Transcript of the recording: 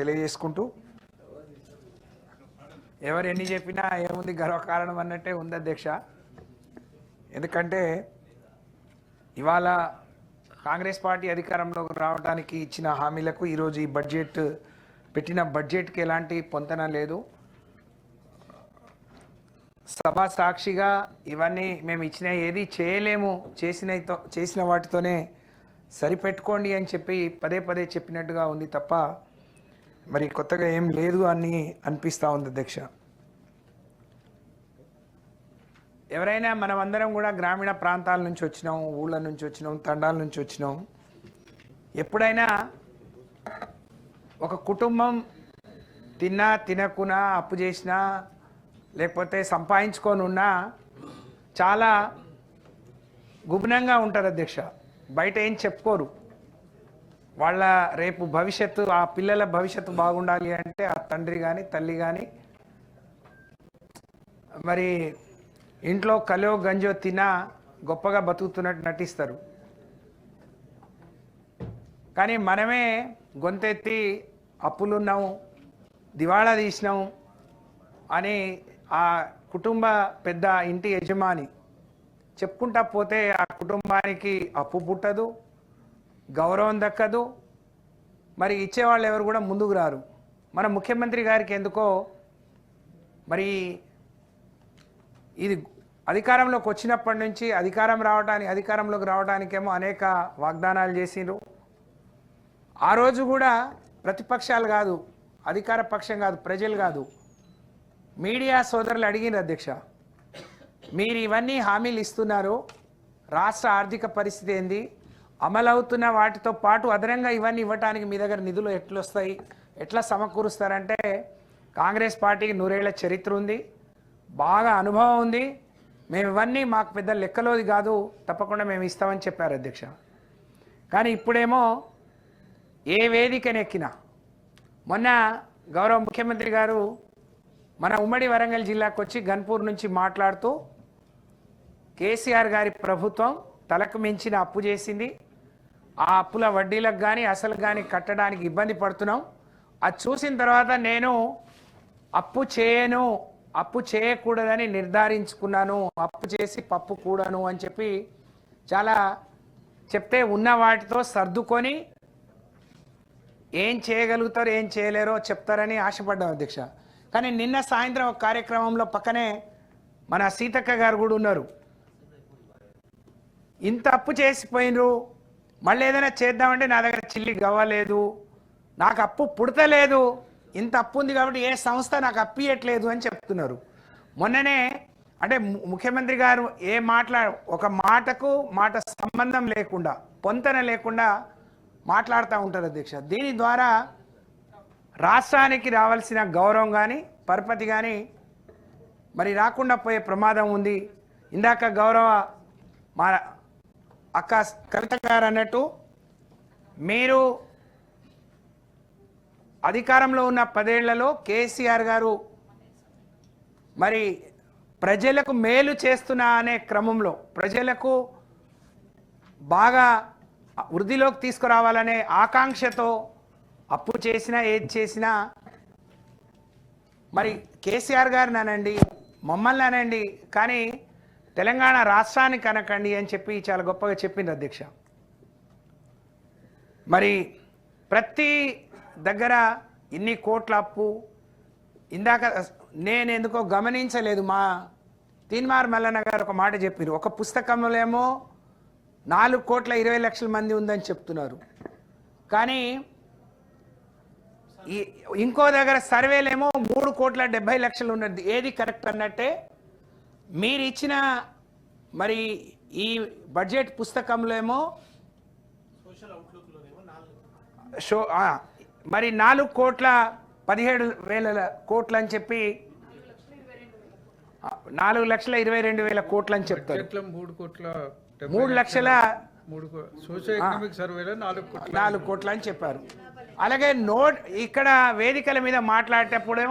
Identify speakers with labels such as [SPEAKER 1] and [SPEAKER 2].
[SPEAKER 1] తెలియజేసుకుంటూ ఎవరు ఎన్ని చెప్పినా ఏముంది గర్వకారణం అన్నట్టే ఉంది అధ్యక్ష. ఎందుకంటే ఇవాళ కాంగ్రెస్ పార్టీ అధికారంలోకి రావడానికి ఇచ్చిన హామీలకు ఈరోజు ఈ బడ్జెట్ పెట్టిన బడ్జెట్కి ఎలాంటి పొంతన లేదు. సభ సాక్షిగా ఇవన్నీ మేము ఇచ్చిన ఏది చేయలేము చేసిన చేసిన వాటితోనే సరిపెట్టుకోండి అని చెప్పి పదే పదే చెప్పినట్టుగా ఉంది తప్ప మరి కొత్తగా ఏం లేదు అని అనిపిస్తూ ఉంది అధ్యక్ష ఎవరైనా మనం అందరం కూడా గ్రామీణ ప్రాంతాల నుంచి వచ్చినాం ఊళ్ళ నుంచి వచ్చినాం తండాల నుంచి వచ్చినాం. ఎప్పుడైనా ఒక కుటుంబం తిన్నా తినకున్నా అప్పు చేసినా లేకపోతే సంపాదించుకొని ఉన్నా చాలా గుబునంగా ఉంటారు అధ్యక్ష బయట ఏం చెప్పుకోరు. వాళ్ళ రేపు భవిష్యత్తు ఆ పిల్లల భవిష్యత్తు బాగుండాలి అంటే ఆ తండ్రి కానీ తల్లి కానీ మరి ఇంట్లో కలో గంజో తినా గొప్పగా బతుకుతున్నట్టు నటిస్తారు. కానీ మనమే గొంతెత్తి అప్పులున్నాము దివాళా తీసినాము అని ఆ కుటుంబ పెద్ద ఇంటి యజమాని చెప్పుకుంటా పోతే ఆ కుటుంబానికి అప్పు పుట్టదు గౌరవం దక్కదు. మరి ఇచ్చేవాళ్ళు ఎవరు కూడా ముందుకు రారు. మన ముఖ్యమంత్రి గారికి ఎందుకో మరి ఇది అధికారంలోకి వచ్చినప్పటి నుంచి అధికారం రావడానికి అధికారంలోకి రావడానికేమో అనేక వాగ్దానాలు చేసిండ్రు. ఆ రోజు కూడా ప్రతిపక్షాలు కాదు అధికార పక్షం కాదు ప్రజలు కాదు. మీడియా సోదరులు అడిగిన అధ్యక్ష మీరు ఇవన్నీ హామీలు ఇస్తున్నారు. రాష్ట్ర ఆర్థిక పరిస్థితి ఏంది? అమలవుతున్న వాటితో పాటు అదనంగా ఇవన్నీ ఇవ్వటానికి మీ దగ్గర నిధులు ఎట్లొస్తాయి? ఎట్లా సమకూరుస్తారంటే కాంగ్రెస్ పార్టీకి నూరేళ్ళ చరిత్ర ఉంది బాగా అనుభవం ఉంది. మేము ఇవన్నీ మాకు పెద్ద లెక్కలోది కాదు తప్పకుండా మేము ఇస్తామని చెప్పారు అధ్యక్ష. కానీ ఇప్పుడేమో ఏ వేదికనెక్కినా మొన్న గౌరవ ముఖ్యమంత్రి గారు మన ఉమ్మడి వరంగల్ జిల్లాకు వచ్చి గన్పూర్ నుంచి మాట్లాడుతూ కేసీఆర్ గారి ప్రభుత్వం తలకు మించిన అప్పు చేసింది. ఆ అప్పుల వడ్డీలకు కానీ అసలు కానీ కట్టడానికి ఇబ్బంది పడుతున్నాం అది చూసిన తర్వాత నేను అప్పు చేయను అప్పు చేయకూడదని నిర్ధారించుకున్నాను అప్పు చేసి పప్పు కూడను అని చెప్పి చాలా చెప్తే ఉన్న వాటితో సర్దుకొని ఏం చేయగలుగుతారు ఏం చేయలేరో చెప్తారని ఆశపడ్డాం అధ్యక్ష. కానీ నిన్న సాయంత్రం ఒక కార్యక్రమంలో పక్కనే మన సీతక్క గారు కూడా ఉన్నారు. ఇంత అప్పు చేసిపోయినరు మళ్ళీ ఏదైనా చేద్దామంటే నా దగ్గర చిల్లి గవ్వలేదు నాకు అప్పు పుడతలేదు ఇంత అప్పు ఉంది కాబట్టి ఏ సంస్థ నాకు అప్పు ఇవ్వట్లేదు అని చెప్తున్నారు. మొన్ననే అంటే ము- ముఖ్యమంత్రి గారు ఏ మాట్లా ఒక మాటకు మాట సంబంధం లేకుండా పొంతన లేకుండా మాట్లాడుతూ ఉంటారు అధ్యక్ష. దీని ద్వారా రాష్ట్రానికి రావాల్సిన గౌరవం కానీ పరపతి కానీ మరి రాకుండా పోయే ప్రమాదం ఉంది. ఇందాక గౌరవ మా అక్క కవిత గారు అన్నట్టు మీరు అధికారంలో ఉన్న పదేళ్ళలో కేసీఆర్ గారు మరి ప్రజలకు మేలు చేస్తున్నా అనే క్రమంలో ప్రజలకు బాగా వృద్ధిలోకి తీసుకురావాలనే ఆకాంక్షతో అప్పు చేసినా ఏది చేసినా మరి కేసీఆర్ గారు అనండి మమ్మల్ని అనండి కానీ తెలంగాణ రాష్ట్రానికి అనకండి అని చెప్పి చాలా గొప్పగా చెప్పింది అధ్యక్ష. మరి ప్రతి దగ్గర ఇన్ని కోట్ల అప్పు ఇందాక నేను ఎందుకో గమనించలేదు మా తీన్మార్ మల్లన్న గారు ఒక మాట చెప్పారు ఒక పుస్తకంలో నాలుగు కోట్ల ఇరవై లక్షల మంది ఉందని చెప్తున్నారు. కానీ ఇంకో దగ్గర సర్వేలేమో మూడు కోట్ల డెబ్బై లక్షలు ఉన్నది. ఏది కరెక్ట్ అన్నట్టే మీరు ఇచ్చిన మరి ఈ బడ్జెట్ పుస్తకంలో ఏమో షో ఆ, మరి నాలుగు కోట్ల పదిహేడు వేల కోట్లు అని చెప్పి ఆ, నాలుగు లక్షల ఇరవై రెండు వేల కోట్లు అని చెప్తారు
[SPEAKER 2] మూడు కోట్ల
[SPEAKER 1] మూడు లక్షల నాలుగు కోట్లు అని చెప్పారు. అలాగే నోట్ ఇక్కడ వేదికల మీద మాట్లాడేటప్పుడేమో